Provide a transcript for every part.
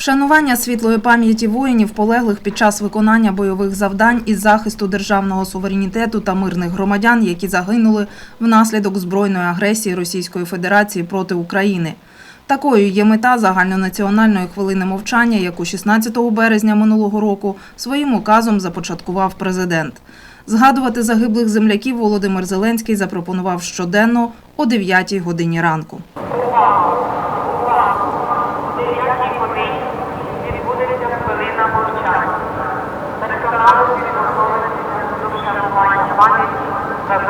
Вшанування світлої пам'яті воїнів, полеглих під час виконання бойових завдань із захисту державного суверенітету та мирних громадян, які загинули внаслідок збройної агресії Російської Федерації проти України. Такою є мета загальнонаціональної хвилини мовчання, яку 16 березня минулого року своїм указом започаткував президент. Згадувати загиблих земляків Володимир Зеленський запропонував щоденно о 9 годині ранку. дев'ятій годині відбудеться хвилина мовчання. Переконали підготовленися до вшанування пам'яті за загиблих.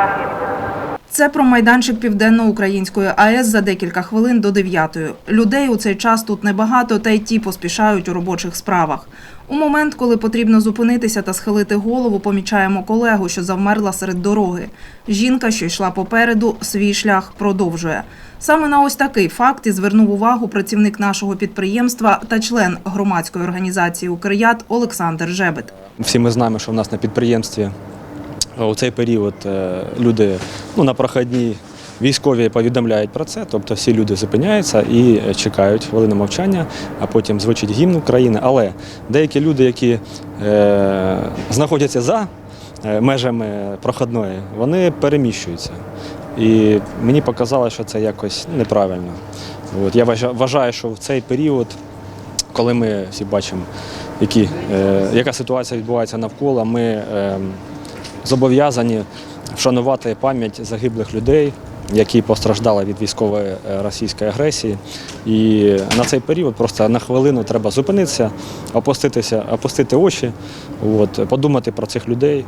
Це про майданчик Південно-Української АЕС за декілька хвилин до 9-ї. Людей у цей час тут небагато, та й ті поспішають у робочих справах. У момент, коли потрібно зупинитися та схилити голову, помічаємо колегу, що завмерла серед дороги. Жінка, що йшла попереду, свій шлях продовжує. Саме на ось такий факт і звернув увагу працівник нашого підприємства та член громадської організації «Укрият» Олександр Жебет. Всі ми знаємо, що в нас на підприємстві у цей період е, люди ну, на проходній військові повідомляють про це, тобто всі люди зупиняються і чекають хвилину мовчання, а потім звучить гімн України. Але деякі люди, які е, знаходяться за е, межами проходної, вони переміщуються. І мені показалося, що це якось неправильно. От, я вважа- вважаю, що в цей період коли ми всі бачимо, які, е, яка ситуація відбувається навколо, ми е, зобов'язані вшанувати пам'ять загиблих людей, які постраждали від військової е, російської агресії. І на цей період просто на хвилину треба зупинитися, опуститися, опустити очі, от, подумати про цих людей,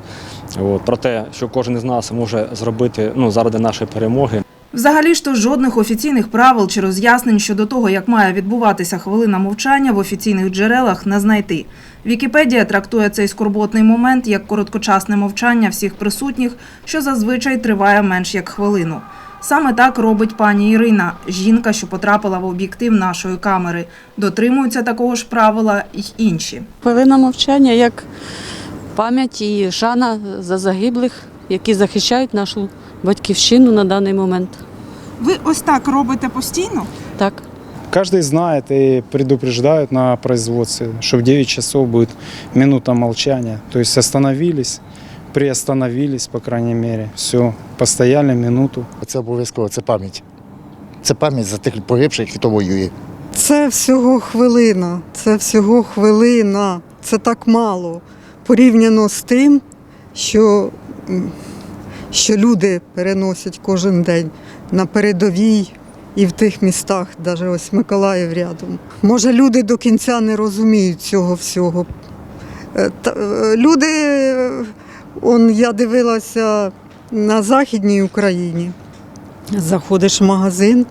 от, про те, що кожен із нас може зробити ну, заради нашої перемоги. Взагалі ж то жодних офіційних правил чи роз'яснень щодо того, як має відбуватися хвилина мовчання в офіційних джерелах, не знайти. Вікіпедія трактує цей скорботний момент як короткочасне мовчання всіх присутніх, що зазвичай триває менш як хвилину. Саме так робить пані Ірина, жінка, що потрапила в об'єктив нашої камери. Дотримуються такого ж правила й інші. Хвилина мовчання як пам'ять і шана за загиблих, які захищають нашу батьківщину на даний момент. Ви ось так робите постійно? Так. Каждый знает и предупреждают на производстве, что в 9 часов будет минута молчания. То есть остановились, приостановились, по крайней мере. Все, постояли минуту. Це обов'язково, це пам'ять. Це пам'ять за тих погибших, хто воює. Це всього хвилина, це всього хвилина, це так мало порівняно з тим, що, що люди переносять кожен день на передовій і в тих містах, навіть ось Миколаїв рядом. Може, люди до кінця не розуміють цього всього. Е, та- е, Люди, он, я дивилася на Західній Україні. Заходиш в магазин,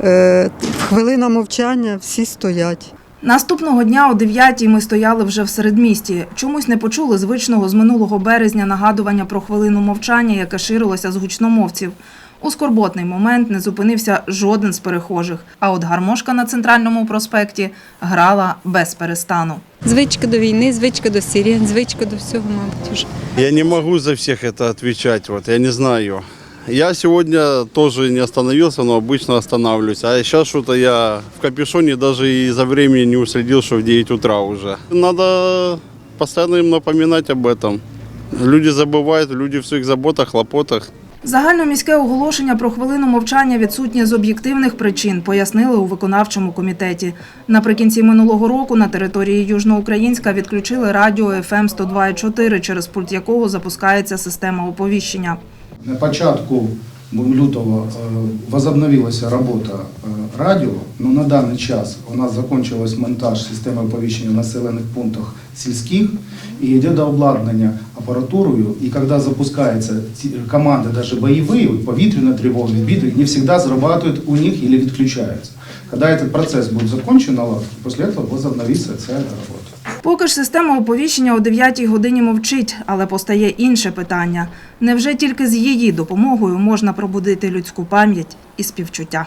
Е, Хвилина мовчання, всі стоять. Наступного дня о 9-й ми стояли вже в середмісті. Чомусь не почули звичного з минулого березня нагадування про хвилину мовчання, яке ширилося з гучномовців. У скорботний момент не зупинився жоден з перехожих, а от гармошка на центральному проспекті грала без перестану. Звичка до війни, звичка до сирен, звичка до всього, мабуть, уже. Я не могу за это отвечать, вот, я не знаю. Я сегодня тоже не остановился, но обычно останавливаюсь. А сейчас что-то я в капюшоне даже и за временем не уследил, что в 9 утра уже. Надо постоянно им напоминать об этом. Люди забывают, люди в своих заботах, хлопотах. Загальноміське оголошення про хвилину мовчання відсутнє з об'єктивних причин, пояснили у виконавчому комітеті. Наприкінці минулого року на території Южноукраїнська відключили радіо FM 102,4, через пульт якого запускається система оповіщення. На початку лютого е, возобновилася робота е, радіо, але на даний час у нас закінчилась монтаж системи оповіщення в населених пунктах сільських і йде до обладнання апаратурою. І коли запускаються ці команди, навіть бойові, от повітряна тривога, відбіти, не завжди зрабатують у них або відключаються. Коли цей процес буде наладки, після цього возобновиться ця робота. Поки ж система оповіщення о 9 годині мовчить, але постає інше питання. Невже тільки з її допомогою можна пробудити людську пам'ять і співчуття?